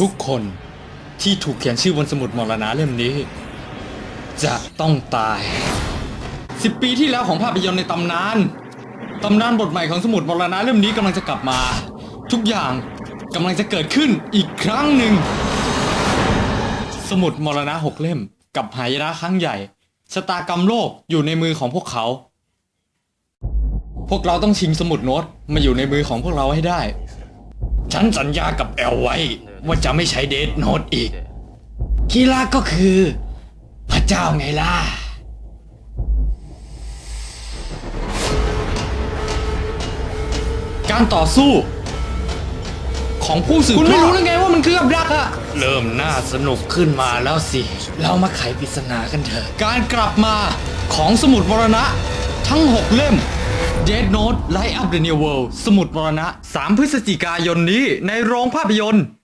ทุกคนที่ถูกเขียนชื่อบนสมุดมรณะเล่มนี้ จะต้องตายสิบปีที่แล้วของภาพยนตร์ในตำนาน ตำนานบทใหม่ของสมุดมรณะเล่มนี้กำลังจะกลับมา ทุกอย่างกำลังจะเกิดขึ้นอีกครั้งหนึ่ง สมุดมรณะหกเล่ม กับหายนะครั้งใหญ่ชะตากรรมโลกอยู่ในมือของพวกเขา พวกเราต้องชิงสมุดโน้ตมาอยู่ในมือของพวกเราให้ได้ ฉันสัญญากับแอลไว้ว่าจะไม่ใช้เดทโน้ตอีก คีราก็คือ พระเจ้าไงล่ะ การต่อสู้ ของผู้สืบคุณไม่รู้ได้ไงว่ามันคือกับดักอะเริ่มน่าสนุกขึ้นมาแล้วสิ เรามาไขปริศนากันเถอะ การกลับมาของสมุดมรณะ ทั้ง6เล่ม Dead Note Light Up the New World สมุดมรณะ 3 พฤศจิกายนนี้ในโรงภาพยนตร์